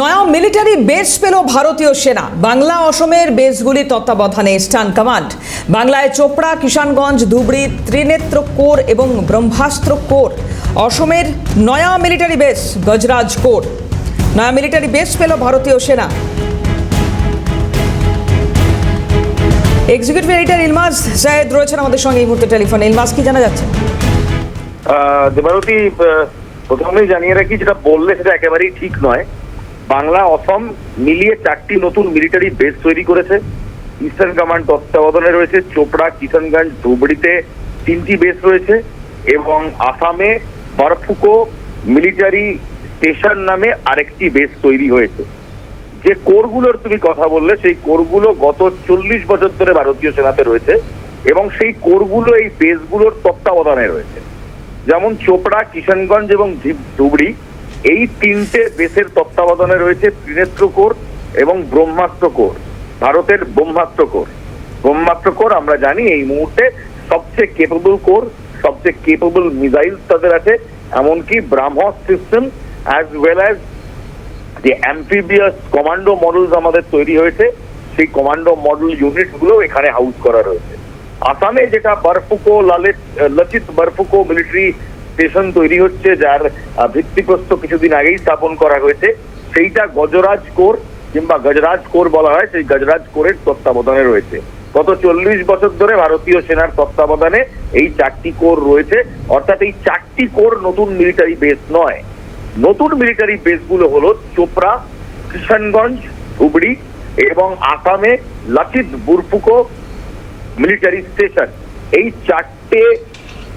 নয়া military base পেল ভারতীয় সেনা। বাংলা, অসমের বেসগুলি তত্ত্বাবধানে। স্টান কমান্ড। বাংলায় চোপড়া, কিষানগঞ্জ, ধুবড়ি, ত্রিনেত্র কোর এবং ব্রহ্মাস্ত্র কোর। অসমের নয়া মিলিটারি বেস, গজরাজ কোর। নয়া মিলিটারি বেস পেল ভারতীয় সেনা। এক্সিকিউটিভ এডিটর ইলমাস জায়েদ রয়েছেন আমাদের সঙ্গে এই মুহূর্তে টেলিফোনে। ইলমাস, কি জানা যাচ্ছে? দেবারতী প্রথমেই জানিয়ে রাখি, যেটা বললে সেটা একেবারেই ঠিক নয়। বাংলা অসম মিলিয়ে চারটি নতুন মিলিটারি বেস তৈরি করেছে। ইস্টার্ন কমান্ড তত্ত্বাবধানে রয়েছে চোপড়া কিষানগঞ্জ ধুবড়িতে তিনটি বেস রয়েছে এবং আসামে বরফুকো মিলিটারি স্টেশন নামে আরেকটি বেস তৈরি হয়েছে। যে কোরগুলোর তুমি কথা বললে, সেই কোরগুলো গত চল্লিশ বছর ধরে ভারতীয় সেনাতে রয়েছে এবং সেই কোরগুলো এই বেসগুলোর তত্ত্বাবধানে রয়েছে। যেমন চোপড়া কিষানগঞ্জ এবং ধুবড়ি এই তিনটে দেশের তত্ত্বাবধানে রয়েছে ত্রিনেত্র কোর এবং ব্রহ্মাস্ত্র কোর, ভারতের ব্রহ্মাস্ত্র কোর। ব্রহ্মাস্ত্র কোর আমরা জানি এই মুহূর্তে সবচেয়ে কেপেবল কোর, সবচেয়ে কেপেবল মিসাইল তাদের আছে, এমনকি BrahMos system as well as যে অ্যাম্ফিবিয়াস কমান্ডো মডেলস আমাদের তৈরি হয়েছে, সেই কমান্ডো মডেল ইউনিটগুলো এখানে হাউস করা রয়েছে। আসামে যেটা বরফুকো লালিত লচিত বরফুকো মিলিটারি স্টেশন তৈরি হচ্ছে যার আহ, ভিত্তিপ্রস্তর কিছুদিন আগেই স্থাপন করা হয়েছে। সেইটা গজরাজ কোর কিংবা গজরাজ কোর বলা হয় সেই গজরাজ কোরের তত্ত্বাবধানে রয়েছে। গত চল্লিশ বছর ধরে ভারতীয় সেনার তত্ত্বাবধানে এই চারটি কোর রয়েছে। অর্থাৎ এই চারটি কোর নতুন মিলিটারি বেস নয়। নতুন মিলিটারি বেসগুলো হলো চোপড়া কিষানগঞ্জ ধুবড়ি এবং আসামে লাচিত বুরফুকো মিলিটারি স্টেশন। এই চারটে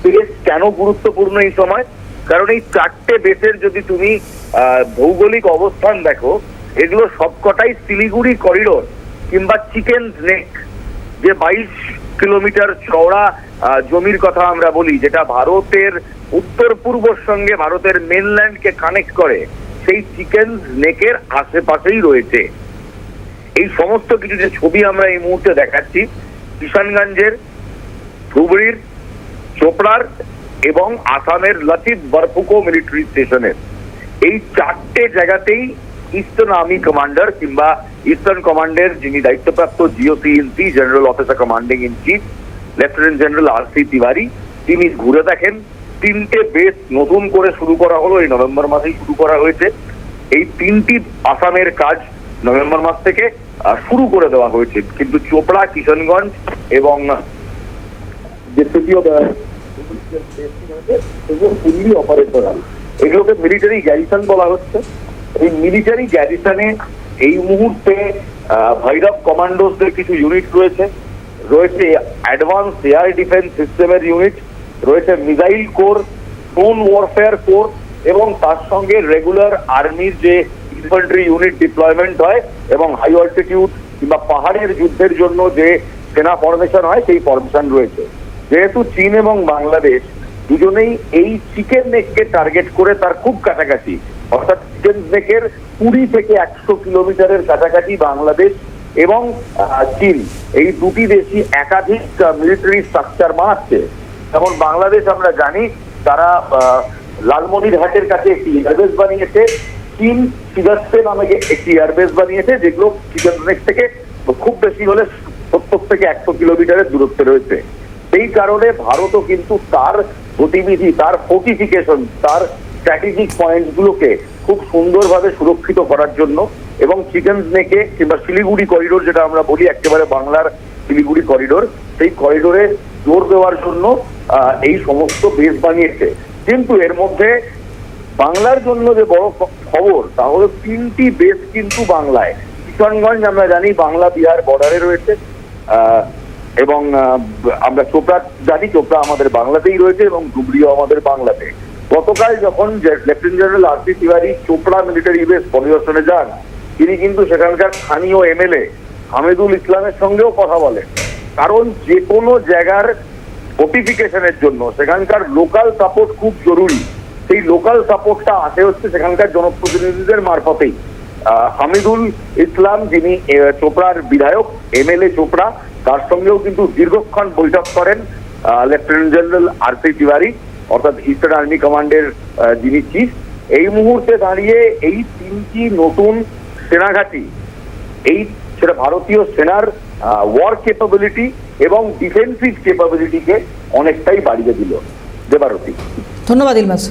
বেস কেন গুরুত্বপূর্ণ এই সময়? কারণ এই চারটে বেসের যদি তুমি ভৌগোলিক অবস্থান দেখো, এগুলো সবকটাই শিলিগুড়ি করিডোর কিংবা চিকেন নেক যে বাইশ কিলোমিটার চওড়া জমির কথা আমরা বলি, যেটা ভারতের উত্তর পূর্বর সঙ্গে ভারতের মেনল্যান্ডকে কানেক্ট করে, সেই চিকেন নেকের আশেপাশেই রয়েছে। এই সমস্ত কিছু যে ছবি আমরা এই মুহূর্তে দেখাচ্ছি, কিষানগঞ্জের ধুবড়ির চোপড়ার এবং আসামের লচিত বরফুকো মিলিটারি স্টেশনের। এই চারটে জায়গাতেই ইস্টার্ন আর্মি কমান্ডার কিংবা ইস্টার্ন কমান্ডের যিনি দায়িত্বপ্রাপ্ত GOC in C general officer commanding in chief lieutenant general R C Tiwari, তিনি ঘুরে দেখেন। তিনটে বেস নতুন করে শুরু করা হলো, এই নভেম্বর মাসেই শুরু করা হয়েছে। এই তিনটি আসামের কাজ নভেম্বর মাস থেকে শুরু করে দেওয়া হয়েছে। কিন্তু চোপড়া কিষানগঞ্জ এবং তৃতীয় ফুললি অপারেশনাল এগুলোকে মিলিটারি গ্যারিসন বলা হচ্ছে। এই মিলিটারি গ্যারিসনে এই মুহূর্তে ভৈরব কমান্ডোসদের কিছু ইউনিট রয়েছে। রয়েছে অ্যাডভান্স এয়ার ডিফেন্স সিস্টেমের ইউনিট রয়েছে missile corps drone warfare corps এবং তার সঙ্গে রেগুলার আর্মির যে ইনফ্যান্ট্রি ইউনিট ডিপ্লয়মেন্ট হয়, এবং হাই অল্টিটিউড কিংবা পাহাড়ের যুদ্ধের জন্য যে সেনা ফরমেশন হয়, সেই ফরমেশন রয়েছে। যেহেতু চীন এবং বাংলাদেশ দুজনেই এই চিকেন নেককে টার্গেট করে তার খুব কাছাকাছি। অর্থাৎ চিকেন নেকের কুড়ি থেকে একশো কিলোমিটারের কাছাকাছি বাংলাদেশ এবং চীন। এই দুটি দেশই একাধিক মিলিটারি স্ট্রাকচার বানাচ্ছে। যেমন বাংলাদেশ আমরা জানি, তারা লালমনিরহাটের কাছে একটি এয়ারবেস বানিয়েছে। চীন সিগাস্তে নামে একটি এয়ারবেস বানিয়েছে, যেগুলো চিকেন নেক থেকে খুব বেশি হলে সত্তর থেকে একশো কিলোমিটারের দূরত্বে রয়েছে। সেই কারণে ভারতও কিন্তু তার গতিবিধি, তার ফোর্টিফিকেশন তার স্ট্র্যাটেজিক পয়েন্টগুলোকে খুব সুন্দরভাবে সুরক্ষিত করার জন্য এবং চিকেন স্নেকে কিংবা শিলিগুড়ি করিডোর যেটা আমরা বলি একেবারে বাংলার শিলিগুড়ি করিডোর সেই করিডোরে জোর দেওয়ার জন্য এই সমস্ত বেস বানিয়েছে। কিন্তু এর মধ্যে বাংলার জন্য যে বড় খবর তা হলো তিনটি বেস কিন্তু বাংলায়। কিষানগঞ্জ আমরা জানি বাংলা, বিহার বর্ডারে রয়েছে। এবং আমরা চোপড়া, জানি চোপড়া আমাদের বাংলাতেই রয়েছে এবং ডুবরিও আমাদের বাংলাতে। গতকাল যখন lieutenant general R C Tiwari Chopra military base পরিদর্শনে যান, তিনি কিন্তু সেখানকার স্থানীয় এমএলএ হামিদুল ইসলামের সঙ্গেও কথা বলেন। কারণ যে কোনো জায়গার ফোর্টিফিকেশনের জন্য সেখানকার লোকাল সাপোর্ট খুব জরুরি। সেই লোকাল সাপোর্টটা আসে হচ্ছে সেখানকার জনপ্রতিনিধিদের মারফতেই। হামিদুল ইসলাম যিনি চোপড়ার বিধায়ক, এমএলএ চোপড়া তার সঙ্গেও কিন্তু দীর্ঘক্ষণ বৈঠক করেন lieutenant general R C Tiwari, অর্থাৎ ইস্টার্ন আর্মি কমান্ডের যিনি চিফ এই মুহূর্তে দাঁড়িয়ে এই তিনটি নতুন সেনাঘাঁটি, এই সেটা ভারতীয় সেনার ওয়ার কেপাবিলিটি এবং ডিফেন্সিভ কেপাবিলিটিকে অনেকটাই বাড়িয়ে দিল। দেবারতী ধন্যবাদ ইলমাস।